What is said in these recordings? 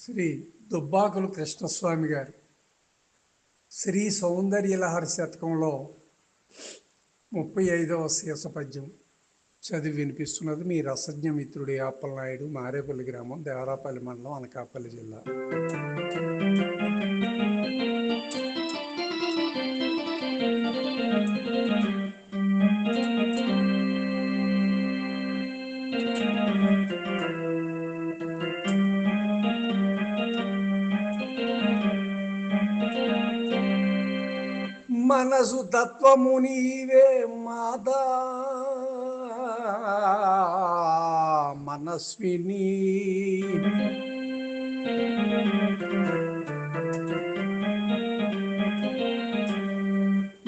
శ్రీ దుబ్బాకులు కృష్ణస్వామి గారు శ్రీ సౌందర్యలహరి శతకంలో ముప్పై ఐదవ శీర్ష పద్యం చదివి వినిపిస్తున్నది మీ రసజ్ఞ మిత్రుడు యాపలనాయుడు మారేపల్లి గ్రామం దేవరాపల్లి మండలం అనకాపల్లి జిల్లా. మనసు తత్వము నీవే మాతా. మనస్విని.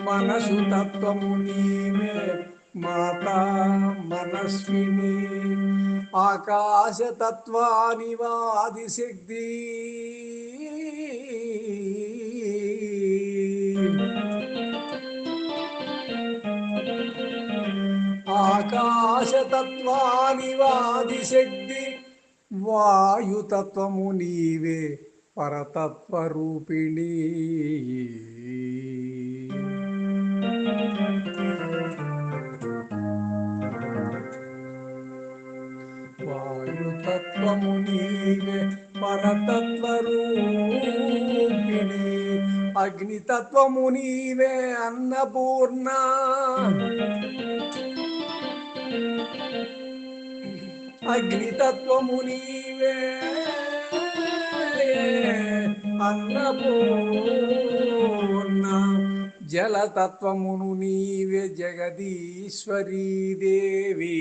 మనసు తత్వము నీవే మాత మనస్విని. ఆకాశ తత్వానివాది వాయుతత్వము నీవే పరతత్వ రూపిణి వాయుతత్వము నీవే పరతత్వ రూపిణి అగ్నితత్వము నీవే అన్నపూర్ణ. అగ్నితత్వము నీవే. అన్నపూర్ణ జలతత్వమును నీవే జగదీశ్వరీ దేవి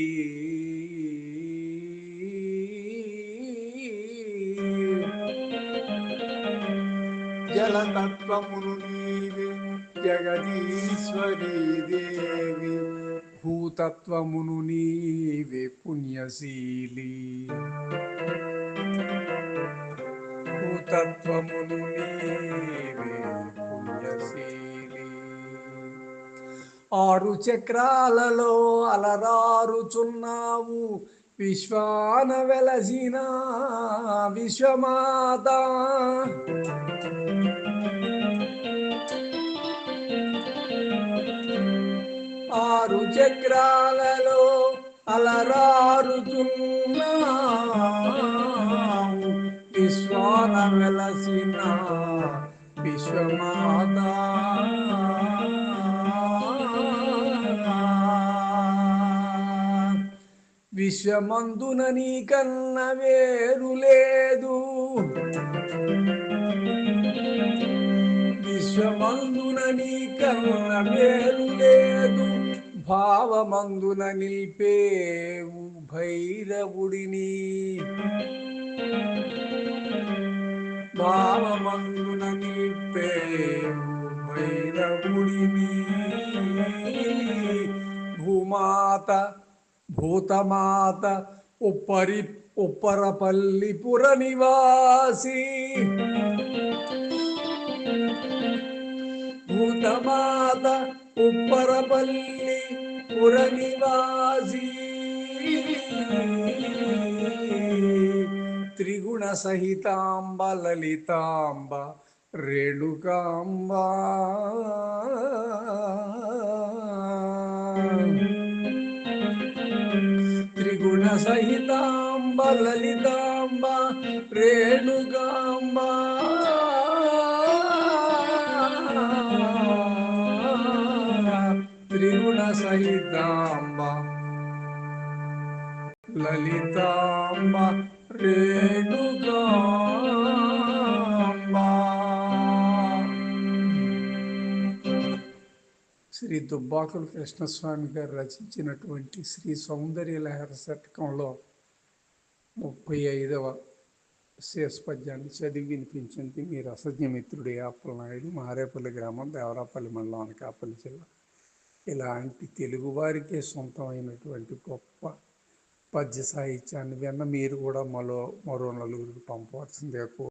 జలతత్వమును నీవే జగదీశ్వరీ దేవి భూతత్వమును నీవే పుణ్యశీలి. భూతత్వమును నీవే పుణ్యశీలి ఆరు చక్రాలలో అలరారుచున్నావు విశ్వాన వెలసిన విశ్వమాత. చక్రాలలో అలరారుచున్నావు విశ్వాన వెలసిన విశ్వమాత. విశ్వమందున నీ కన్న వేరు లేదు. విశ్వమందున నీ కన్న వేరు లేదు. భావమందున నిల్పేవు భైరవుడిని. భావమందున నిల్పేవు భైరవుడిని. భూమాత భూతమాత ఉప్పరి ఉప్పరపల్లి పుర నివాసి. భూతమాత ఉప్పరపల్లి పురనివాసి. త్రిగుణ సహితాంబ లలితాంబ రేణుకాంబ. త్రిగుణ సహితాంబ లలితాంబ రేణుగా లలితాంబ. లలితాంబ రేణుగాంబ. శ్రీ దుబ్బాకుల కృష్ణస్వామి గారు రచించినటువంటి శ్రీ సౌందర్య లహర శతకంలో ముప్పై ఐదవ శేషపద్యాన్ని చదివి వినిపించింది మీ రసజ్ఞ మిత్రుడు యాపలనాయుడు మారేపల్లి గ్రామం దేవరాపల్లి మండలం అనకాపల్లి జిల్లా. ఇలాంటి తెలుగువారికే సొంతమైనటువంటి గొప్ప పద్య సాహిత్యాన్ని విన్న మీరు కూడా మరో మరో నలుగురికి పంపవలసిందే